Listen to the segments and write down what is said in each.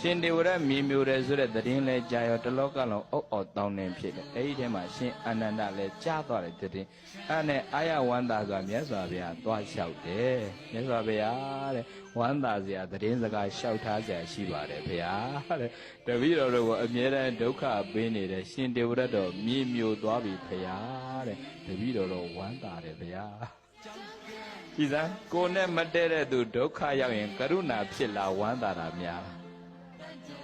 ရှင်ဒေဝရမြေမျိုးတယ်ဆိုတဲ့သတင်းလဲကြာရောတလောကလုံးအုတ်အော်တောင်းနေဖြစ်တယ်အဲ့ဒီထဲမှာရှင်အာနန္ဒလဲကြားသွားတယ်သတင်းအဲ့နဲ့အာရဝန္တာဆိုတာမြတ်စွာဘုရားသွားလျှောက်တယ်မြတ်စွာဘုရားတဲ့ဝန္တာစရာသတင်းစကားလျှောက်ထားစရာရှိပါတယ်ဘုရားတဲ့တပည့်တော်တို့ကိုအမြဲတမ်းဒုက္ခပေးနေတဲ့ရှင်ဒေဝရတော်မြေမျိုးသွားပြီဘုရားတဲ့တပည့်တော်တို့ဝန္တာတယ်ဘုရားကြည်စမ်းကိုနဲ့မတည့်တဲ့သူဒုက္ခရောက်ရင်ကရုဏာဖြစ်လာဝမ်းသာတာများ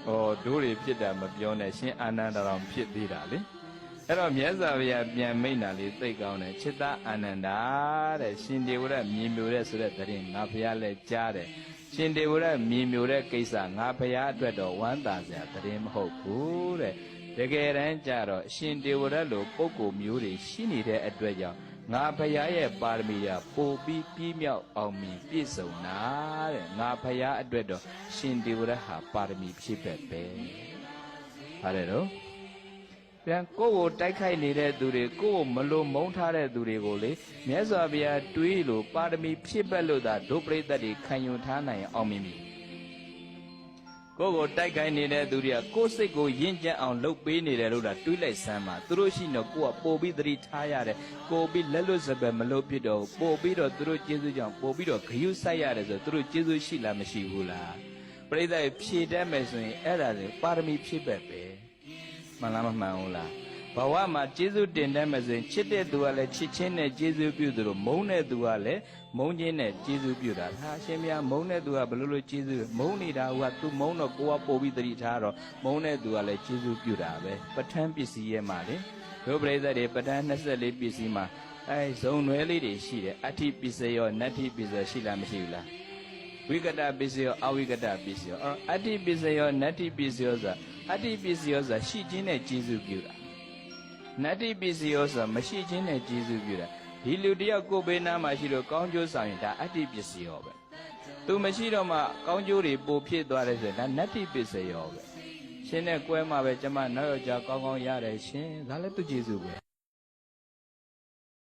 ဩတို့တွေဖြစ်တာမပြောနဲ့ရှင်အာနန္ဒတော်ဖြစ်သေးတာလေအဲ့တော့မြတ်စွာဘုရားပြန်မိန့်တာလေးသိကောင်းတယ်จิตအာနန္ဒာတဲ့ရှင်ဒေဝရမြင်မျိုးတဲ့ဆိုတဲ့သတင်းငါဘုရားလည်းကြားတယ်ရှင်ဒေဝရမြင်မျိုးတဲ့ကိစ္စငါဘုရားအတွက်တော့ဝမ်းသာစရာသတင်းမဟုတ်ဘူးတဲ့တကယ်တမ်းကျတော့ရှင်ဒေဝရလိုပုဂ္ဂိုလ်မျိုးတွေရှိနေတဲ့အတွက်ကြောင့် ငါဖရာရဲ့ပါရမီကပိုပြီးပြည့်မြောက်အောင်မြင်ပြည့်စုံတာတဲ့ငါဖရာအတွက်တော့ရှင်ဒေဝရဟာပါရမီဖြစ်ပဲပဲဟာတယ်တော့ပြန်ကိုယ့်ကိုတိုက်ခိုက်နေတဲ့သူတွေကိုယ့်ကိုမလိုမုန်းထားတဲ့သူတွေကိုလေမြတ်စွာဘုရားတွေးလို့ပါရမီဖြစ်ပဲလို့သာဒုပရိသတ်တွေခံယူထားနိုင်အောင်မြင်ပြီ ကိုယ့်ကိုတိုက်ခိုက်နေတဲ့သူတွေကကိုယ့်စိတ်ကိုယဉ်ကျက်အောင်လှုပ်ပေးနေတယ်လို့လားတွေးလိုက်စမ်းပါသူတို့ရှိနေကိုယ့်ကပို့ပြီးသတိထားရတယ်ကိုပြီးလက်လွတ်စပယ်မလို့ဖြစ်တော့ပို့ပြီးတော့သူတို့ကျေးဇူးကြောင့်ပို့ပြီးတော့ဂယုစိုက်ရတယ်ဆိုသူတို့ကျေးဇူးရှိလားမရှိဘူးလားပရိသတ်ဖြည့်တတ်မယ်ဆိုရင်အဲ့ဒါလေပါရမီဖြစ်ပဲပဲမှန်လားမမှန်ဘူးလား ဘဝမှာကျေးဇူးတင်တတ်မယ်ဆိုရင်ချစ်တဲ့သူကလည်းချစ်ချင်းနဲ့ကျေးဇူးပြုသလိုမုန်းတဲ့သူကလည်းမုန်းခြင်းနဲ့ကျေးဇူးပြုတာဟာရှင်မြတ်မုန်းတဲ့သူကဘလို့လို့ကျေးဇူးမုန်းနေတာကသူမုန်းတော့ကိုကပို့ပြီးတတိထားတော့မုန်းတဲ့သူကလည်းကျေးဇူးပြုတာပဲပဋ္ဌာန်းပစ္စည်းရဲ့မှာလေတို့ပရိသတ်တွေပဋ္ဌာန်း24ပစ္စည်းမှာအဲဇုံနွယ်လေးတွေရှိတယ်အဋ္ဌိပစ္စယောနတ္ထိပစ္စယောရှိလားမရှိဘူးလားဝိကတပစ္စယောအဝိကတပစ္စယောအဲ့အဋ္ဌိပစ္စယောနတ္ထိပစ္စယောဆိုတာအဋ္ဌိပစ္စယောဆိုတာရှိခြင်းနဲ့ကျေးဇူးပြုတာ နတ္ထိပစ္စယောဆိုတာမရှိခြင်းနဲ့ကျေးဇူးပြုတာဒီလူတယောက်ကိုယ်ဘေးနားမှာရှိလို့ကောင်းကျိုးဆောင်ရင်ဒါအဋ္ဌိပစ္စယောပဲသူမရှိတော့မှကောင်းကျိုးတွေပိုဖြစ်သွားတယ်ဆိုရင်ဒါနတ္ထိပစ္စယောပဲရှင်နဲ့ကွဲမှပဲကျမနောက်ယောက်ျားကောင်းကောင်းရတယ်ရှင်ဒါလည်းသူကျေးဇူးပဲ